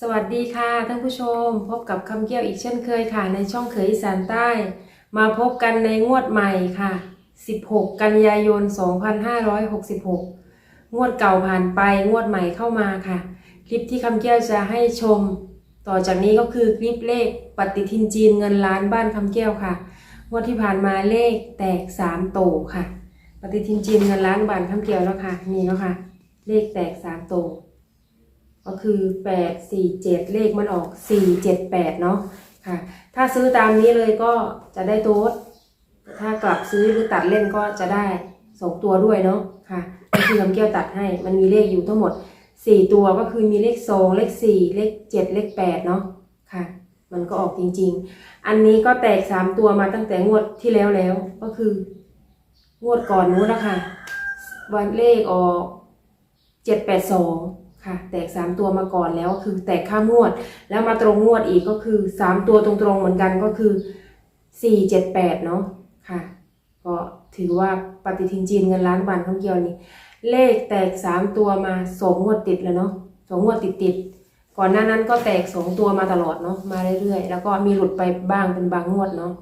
สวัสดีค่ะท่านผู้ชม พบกับคำเกี่ยวอีกเช่นเคยค่ะ ในช่องเขยอีสานใต้ มาพบกันในงวดใหม่ค่ะ 16 กันยายน 2566 งวดเก่าผ่านไปงวดใหม่เข้ามาค่ะ คลิปที่คำเกี่ยวจะให้ชม ต่อจากนี้ก็คือคลิปเลขปฏิทินจีนเงินล้านบ้านคำแก้วค่ะ งวดที่ผ่านมาเลขแตก 3 โตค่ะ ปฏิทินจีนเงินล้านบ้านคำเกี่ยวแล้วค่ะนี่เนาะค่ะ เลขแตก 3 โต ก็คือแปดสี่เจ็ดเลขมันออกสี่เจ็ดแปดเนาะค่ะ ถ้าซื้อตามนี้เลยก็จะได้โต๊ดถ้ากลับซื้อหรือตัดเล่นก็จะได้สองตัวด้วยเนาะค่ะก็คือลำเกี้ยวตัดให้มันมีเลขอยู่ทั้งหมดสี่ตัวก็คือมีเลขสองเลขสี่เลขเจ็ดเลขแปดเนาะค่ะ มันก็ออกจริง ๆ อันนี้ก็แตกสามตัวมาตั้งแต่งวดที่แล้วแล้วก็คืองวดก่อนนู้นนะคะวันเลขออกเจ็ดแปดสอง ค่ะ แตกสามตัวมาก่อนแล้วคือแตกข้ามงวด แล้วมาตรงงวดอีกก็คือสามตัวตรงๆเหมือนกันก็คือสี่เจ็ดแปดเนาะค่ะ ก็ถือว่าปฏิทินจีนเงินล้านบาทคำเกี่ยวนี่เลขแตกสามตัวมาสองงวดติดแล้วเนาะสองงวดติดติดๆก่อนหน้านั้นก็แตกสองตัวมาตลอดเนาะมาเรื่อยๆ แล้วก็มีหลุดไปบ้างเป็นบางงวดเนาะ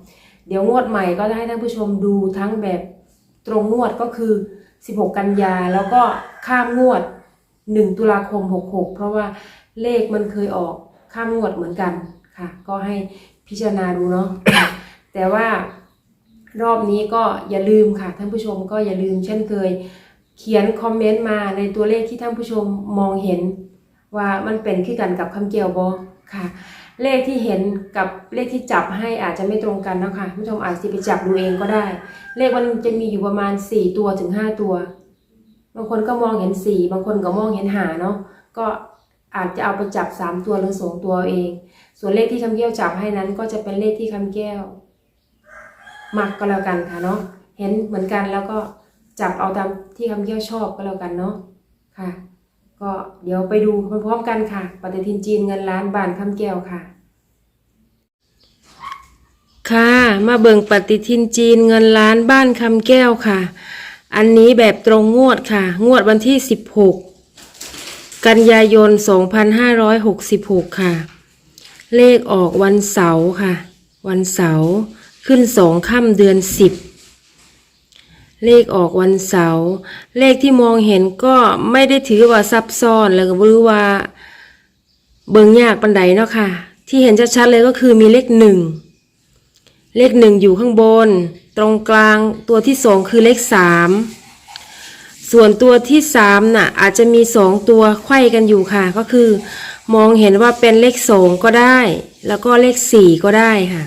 เดี๋ยวงวดใหม่ก็จะให้ท่านผู้ชมดูทั้งแบบตรงงวดก็คือ 16 กันยาแล้วก็ข้ามงวด 1ตุลาคม66เพราะว่าเลขมันเคยออกข้ามงวดเหมือนกันค่ะ ก็ให้พิจารณาดูเนาะแต่ว่ารอบนี้ก็อย่าลืมค่ะท่านผู้ชมก็อย่าลืมเช่นเคย เขียนคอมเมนต์มาในตัวเลขที่ท่านผู้ชมมองเห็น ว่ามันเป็นขึ้นกันกับคำเกี่ยวบอค่ะ เลขที่เห็นกับเลขที่จับให้อาจจะไม่ตรงกันนะคะท่านผู้ชมอาจจะไปจับดูเองก็ได้ เลขมันจะมีอยู่ประมาณ 4 ตัวถึง 5 ตัว บางคนก็มองเห็นสี่บางคนก็มองเห็นหาเนาะก็อาจจะเอาไปจับสามตัวหรือสองตัวเอง ส่วนเลขที่คำแก้วจับให้นั้นก็จะเป็นเลขที่คำแก้วมักก็แล้วกันค่ะเนาะเห็นเหมือนกันแล้วก็จับเอาตามที่คำแก้วชอบก็แล้วกันเนาะค่ะ ก็เดี๋ยวไปดูพร้อมๆกันค่ะ ปฏิทินจีนเงินล้านบานคำแก้วค่ะค่ะ มาเบิ่งปฏิทินจีนเงินล้านบ้านคำแก้วค่ะ อันนี้แบบตรงงวดค่ะ งวดวันที่ 16 กันยายน 2566 ค่ะ เลขออกวันเสาร์ค่ะ วันเสาร์ขึ้นสองค่ำเดือน 10 เลขออกวันเสาร์เลขที่มองเห็นก็ไม่ได้ถือว่าซับซ้อนแล้วก็หรือว่าเบิ่งยากปันใดเนาะค่ะ ที่เห็นชัดๆเลยก็คือมีเลขหนึ่งเลขหนึ่งอยู่ข้างบน ตรงกลางตัวที่สองคือเลขสามส่วนตัวที่สามน่ะอาจจะมีสองตัวไขว้กันอยู่ค่ะ ก็คือ มองเห็นว่าเป็นเลขสองก็ได้ แล้วก็เลขสี่ก็ได้ค่ะ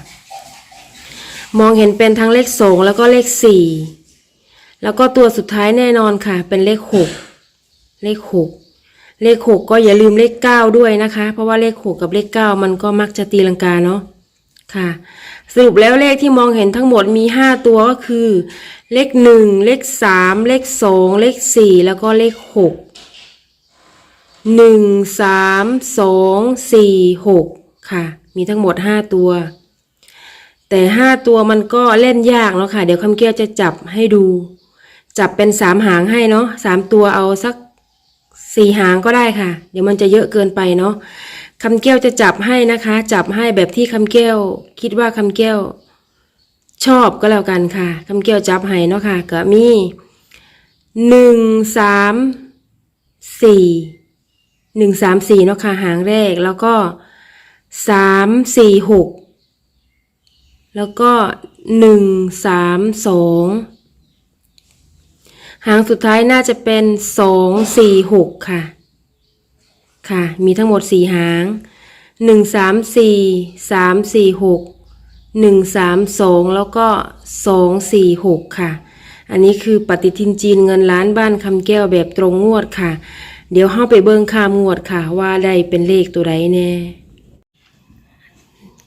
มองเห็นเป็นทั้งเลขสองแล้วก็เลขสี่แล้วก็ตัวสุดท้ายแน่นอนค่ะ เป็นเลขหกเลขหกเลขหกก็อย่าลืมเลขเก้าด้วยนะคะ เพราะว่าเลขหกกับเลขเก้ามันก็มักจะตีลังกาเนาะ ค่ะ สรุปแล้วเลขที่มองเห็นทั้งหมดมี 5 ตัวก็คือ เลข 1 เลข 3 เลข 2 เลข 4 แล้วก็เลข 6 1 3 2 4 6 ค่ะ มีทั้งหมด 5 ตัว แต่ 5 ตัวมันก็เล่นยากเนาะค่ะ เดี๋ยวคำเกี้ยวจะจับให้ดู จับเป็น3หางให้เนาะ3ตัวเอาสัก4หางก็ได้ค่ะ เดี๋ยวมันจะเยอะเกินไปเนาะ คำแก้วจะจับให้นะคะ จับให้แบบที่คำแก้ว คิดว่าคำแก้ว ชอบก็แล้วกันค่ะคำแก้วจับให้เนาะค่ะก็มีหนึ่งสามสี่หนึ่งสามสี่เนาะค่ะหางแรกแล้วก็สามสี่หกแล้วก็หนึ่งสามสองหางสุดท้ายน่าจะเป็นสองสี่หกค่ะ ค่ะ มีทั้งหมดสี่หางหนึ่งสามสี่สามสี่หกหนึ่งสามสองแล้วก็สองสี่หกค่ะ อันนี้คือปฏิทินจีนเงินล้านบ้านคำแก้วแบบตรงงวดค่ะ เดี๋ยวเข้าไปเบิ่งข้ามงวดค่ะ ว่าได้เป็นเลขตัวใดแน่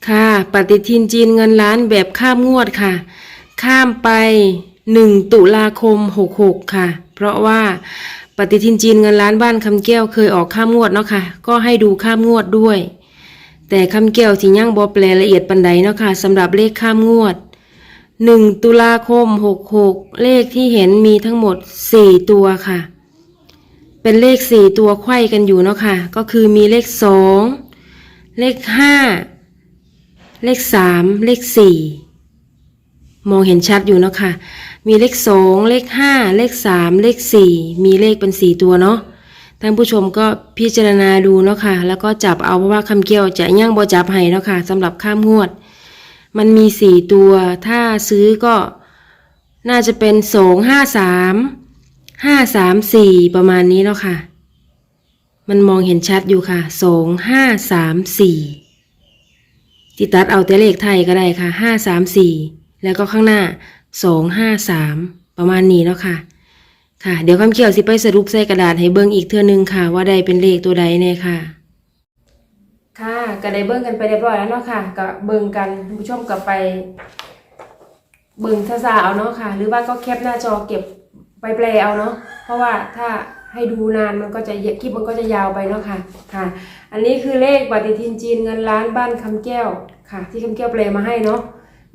ค่ะ ปฏิทินจีนเงินล้านแบบข้ามงวดค่ะ ข้ามไปหนึ่งตุลาคมหกหกค่ะ เพราะว่า ปฏิทินจีนเงินล้านบ้านคำแก้วเคยออกข้ามงวดเนาะค่ะ ก็ให้ดูข้ามงวดด้วย แต่คำแก้วที่ยังบอแปลละเอียดปันใดเนาะค่ะสำหรับเลขข้ามงวดหนึ่งตุลาคมหกหกเลขที่เห็นมีทั้งหมดสี่ตัวค่ะ เป็นเลขสี่ตัวไขว้กันอยู่เนาะค่ะ ก็คือมีเลขสองเลขห้าเลขสามเลขสี่มองเห็นชัดอยู่เนาะค่ะ มีเลขสองเลขห้าเลขสามเลขสี่มีเลขเป็นสี่ตัวเนาะท่านผู้ชมก็พิจารณาดูเนาะค่ะ แล้วก็จับเอาเพราะว่าคำเกี่ยวจะย่างบ่จับให้เนาะค่ะสำหรับข้ามงวด มันมีสี่ตัว ถ้าซื้อก็น่าจะเป็นสองห้าสามห้าสามสี่ประมาณนี้เนาะค่ะ มันมองเห็นชัดอยู่ค่ะสองห้าสามสี่ติตัดเอาแต่เลขไทยก็ได้ค่ะห้าสามสี่แล้วก็ข้างหน้า สองห้าสามประมาณนี้เนาะค่ะ ค่ะ เดี๋ยวคำเกี่ยวสิไปสรุปใส่กระดาษให้เบิ่งอีกเทื่อนึงค่ะ ว่าใดเป็นเลขตัวใดแน่ค่ะ ค่ะก็ได้เบิ่งกันไปเรียบร้อยแล้วเนาะค่ะก็เบิ่งกันท่านผู้ชมก็ไป เบิ่งซาๆเอาเนาะค่ะ หรือว่าก็แคปหน้าจอเก็บไปแปลเอาเนาะเพราะว่าถ้าให้ดูนานมันก็จะคลิปมันก็จะยาวไปเนาะค่ะค่ะ อันนี้คือเลขปฏิทินจีนเงินล้านบ้านคำแก้วค่ะ ที่คำแก้วแปลมาให้เนาะ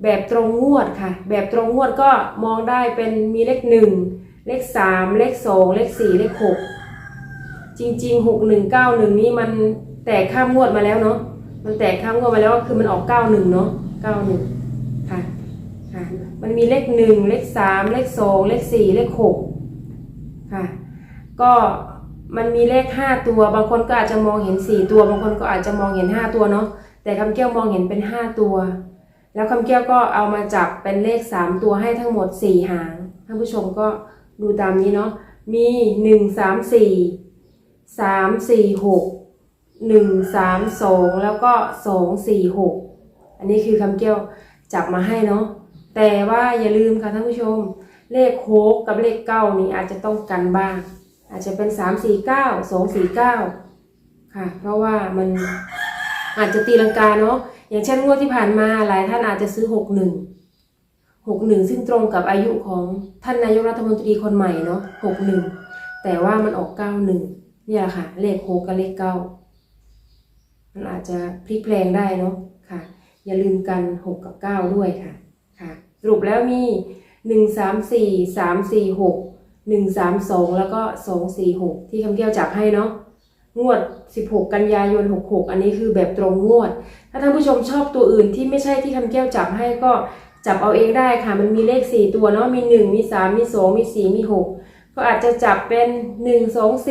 แบบตรงงวดค่ะ แบบตรงงวดก็มองได้เป็นมีเลขหนึ่งเลขสามเลขสองเลขสี่เลขหกจริงๆหกหนึ่งเก้าหนึ่งนี่มันแตกข้ามงวดมาแล้วเนาะมันแตกข้ามงวดมาแล้วก็คือมันออกเก้าหนึ่งเนาะเก้าหนึ่งค่ะค่ะมันมีเลขหนึ่งเลขสามเลขสองเลขสี่เลขหกค่ะ ก็มันมีเลขห้าตัว บางคนก็อาจจะมองเห็นสี่ตัว บางคนก็อาจจะมองเห็นห้าตัวเนาะแต่คำแก้วมองเห็นเป็นห้าตัว แล้วคำแก้วก็เอามาจับเป็นเลขสามตัวให้ทั้งหมดสี่หาง ท่านผู้ชมก็ดูตามนี้เนาะ มีหนึ่งสามสี่สามสี่หกหนึ่งสามสองแล้วก็สองสี่หกอันนี้คือคำแก้วจับมาให้เนาะ แต่ว่าอย่าลืมค่ะท่านผู้ชม เลขโคกกับเลขเก้านี่อาจจะต้องกันบ้าง อาจจะเป็นสามสี่เก้าสองสี่เก้าค่ะ เพราะว่ามันอาจจะตีลังกาเนาะ อย่างเช่นงวดที่ผ่านมาหลายท่านอาจจะซื้อหกหนึ่งหกหนึ่งซึ่งตรงกับอายุของท่านนายกรัฐมนตรีคนใหม่เนาะหกหนึ่งแต่ว่ามันออกเก้าหนึ่งนี่แหละค่ะเลขโคกกับเลขเก้ามันอาจจะพลิกแปลงได้เนาะค่ะ อย่าลืมกันหกกับเก้าด้วยค่ะค่ะ สรุปแล้วมีหนึ่งสามสี่สามสี่หกหนึ่งสามสองแล้วก็สองสี่หกที่คำแก้วจับให้เนาะ งวด 16 กันยายน 66 อันนี้คือแบบตรงงวด ถ้าท่านผู้ชมชอบตัวอื่นที่ไม่ใช่ที่คำแก้วจับให้ก็จับเอาเองได้ค่ะ มันมีเลข 4 ตัวเนาะ มี 1 มี 3 มี 2 มี 4 มี 6 ก็อาจจะจับเป็น 1 2 4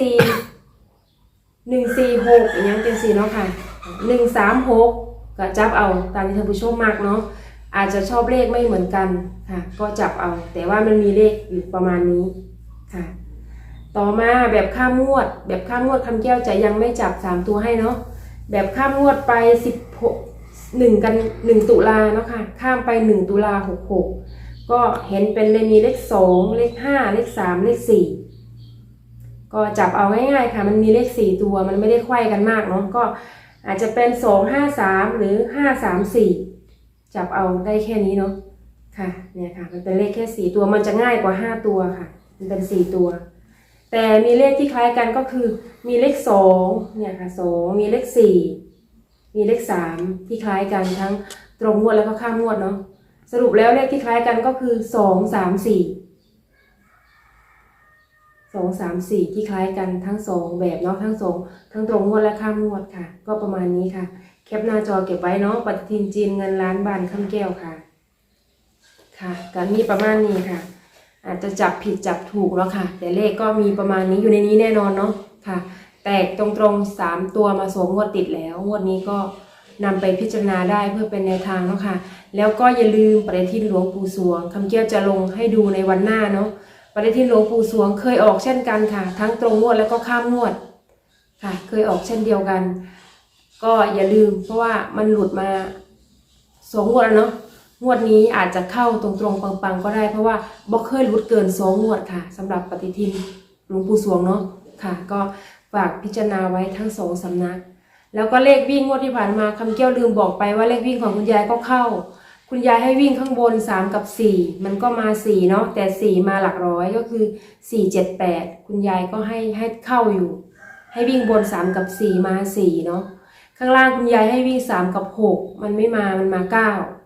1 4 6อย่างเงี้ยเป็นสี่เนาะค่ะ 1 3 6 ก็จับเอาตามที่ท่านผู้ชมมากเนาะ อาจจะชอบเลขไม่เหมือนกันค่ะ ก็จับเอา แต่ว่ามันมีเลขอยู่ประมาณนี้ค่ะ ต่อมาแบบข้ามงวด แบบข้ามงวดคำแก้วจะยังไม่จับสามตัวให้เนาะแบบข้ามงวดไปสิบหกหนึ่งกันหนึ่งตุลาเนาะค่ะข้ามไปหนึ่งตุลาหกหกก็เห็นเป็นเลยมีเลขสองเลขห้าเลขสามเลขสี่ก็จับเอาง่ายๆค่ะ มันมีเลขสี่ตัวมันไม่ได้ไขว้กันมากเนาะก็อาจจะเป็นสองห้าสามหรือห้าสามสี่จับเอาได้แค่นี้เนาะค่ะเนี่ยค่ะ มันเป็นเลขแค่สี่ตัวมันจะง่ายกว่าห้าตัวค่ะ มันเป็นสี่ตัว แต่มีเลขที่คล้ายกันก็คือ มีเลขสองเนี่ยค่ะสองมีเลขสี่มีเลขสามที่คล้ายกันทั้งตรงงวดแล้วก็ข้ามงวดเนาะสรุปแล้วเลขที่คล้ายกันก็คือสองสามสี่สองสามสี่ที่คล้ายกันทั้งสองแบบเนาะทั้งสองทั้งตรงงวดและข้ามงวดค่ะ ก็ประมาณนี้ค่ะ แคปหน้าจอเก็บไว้เนาะปฏิทินจีนเงินล้านบานคำแก้วค่ะ ค่ะการมีประมาณนี้ค่ะ อาจจะจับผิดจับถูกแล้วค่ะ แต่เลขก็มีประมาณนี้อยู่ในนี้แน่นอนเนาะค่ะ แตกตรงๆสามตัวมาสวมงวดติดแล้ว งวดนี้ก็นำไปพิจารณาได้เพื่อเป็นแนวทางเนาะค่ะ แล้วก็อย่าลืมปฏิทินหลวงปู่สวงคำเกี้ยวจะลงให้ดูในวันหน้าเนาะปฏิทินหลวงปู่สวงเคยออกเช่นกันค่ะ ทั้งตรงงวดแล้วก็ข้ามงวดค่ะ เคยออกเช่นเดียวกัน ก็อย่าลืมเพราะว่ามันหลุดมาสองงวดแล้วเนาะ งวดนี้อาจจะเข้าตรงๆปังๆก็ได้เพราะว่าบ่เคยหลุดเกินสองงวดค่ะสำหรับปฏิทินหลวงปู่สวงเนาะค่ะ ก็ฝากพิจารณาไว้ทั้งสองสำนัก แล้วก็เลขวิ่งงวดที่ผ่านมาคำเกี้ยวลืมบอกไปว่าเลขวิ่งของคุณยายก็เข้า คุณยายให้วิ่งข้างบน 3 กับ 4 มันก็มา4เนาะแต่ 4 มาหลักร้อยก็คือ 4 7 8 คุณยายก็ให้ให้เข้าอยู่ ให้วิ่งบน 3 กับ 4 มา4เนาะข้างล่างคุณยายให้วิ่ง 3 กับ 6 มันไม่มามันมา 9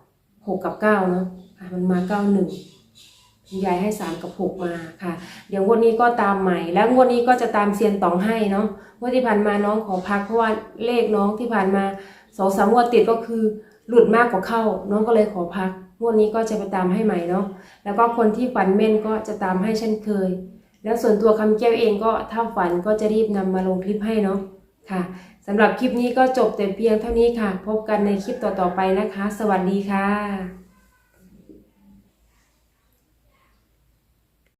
6กับ9เนาะอะมันมา91คุณยายให้3กับ6มาค่ะ เดี๋ยวงวดนี้ก็ตามใหม่ แล้วงวดนี้ก็จะตามเซียนตองให้เนาะงวดที่ผ่านมาน้องขอพักเพราะว่าเลขน้องที่ผ่านมาสองสามงวดติดก็คือหลุดมากกว่าเข้า น้องก็เลยขอพักงวดนี้ก็จะไปตามให้ใหม่เนาะแล้วก็คนที่ฝันแม่นก็จะตามให้เช่นเคย แล้วส่วนตัวคำแก้วเองก็ถ้าฝันก็จะรีบนำมาลงคลิปให้เนาะค่ะ สำหรับคลิปนี้ก็จบแต่เพียงเท่านี้ค่ะ พบกันในคลิปต่อๆไปนะคะ สวัสดีค่ะ